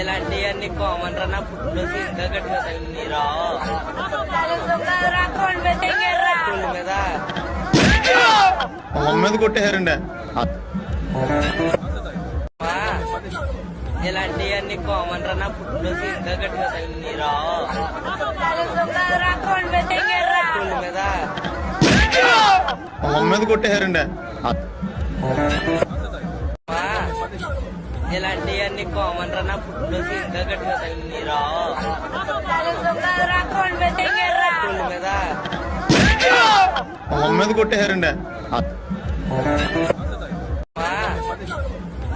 ఇలాంటివన్నీ కామన్ రా నా పుట్టిన సీట్గా గట్టిగా తగిలిరా మీద. మొహం మీద కొట్టేశారండి. ఇలాంటివన్నీ కామన్ రా నా పుట్టిన సీట్గా గట్టిగా తగిలిరా మీద. మొహం మీద కొట్టేశారండి. ఇలాంటివన్నీ కామన్ రా నా పుట్టిన సీట్గా గట్టిగా తగిలిరా పుల్ల మీద కొట్టేశారండి.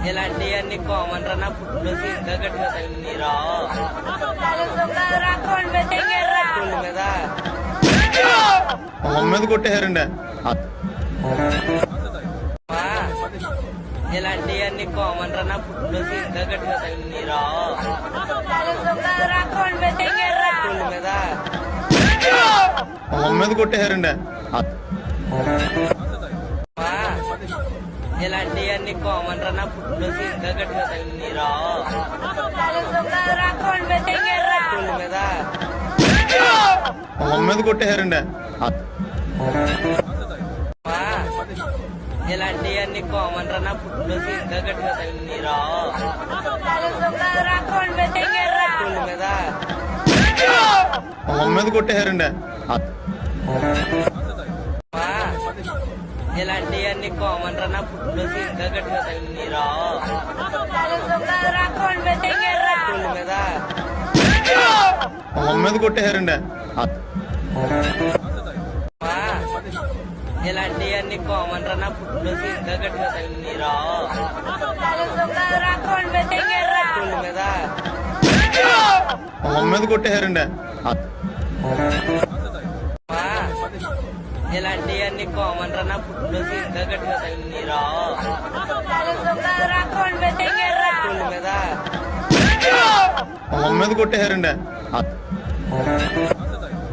ఇలాంటివన్నీ కామన్ రా నా పుట్టిన సీట్గా గట్టిగా తగిలిరా పుల్ల మీద కొట్టేశారండి. ఇలాంటివన్నీ కామన్ రా నా పుట్టిన సీట్గా గట్టిగా తగిలిరా మీద మొహం మీద కొట్టేశారండి. ఇలాంటివన్నీ కామన్ రా నా పుట్టిన సీట్గా గట్టిగా తగిలిరా మీద. మొహం మీద కొట్టేశారండి. ఇలాంటివన్నీ కామన్ రా నా పుట్టిన సీట్గా గట్టిగా తగిలిరా పుల్ల మీద మీద కొట్టేశారండి. ఇలాంటివన్నీ కామన్ రా నా పుట్టిన సీట్గా గట్టిగా తగిలిరా పుల్ల మీద మీద కొట్టేశారండి. ఇలాంటివన్నీ కామన్ రా. నా పుట్టిన సీట్గా గట్టిగా తగిలిరా మీద? మీద కొట్టేశారండి. ఇలాంటివన్నీ కామన్ రా. నా పుట్టిన సీట్గా గట్టిగా తగిలిరా మీద? మీద కొట్టేశారండి.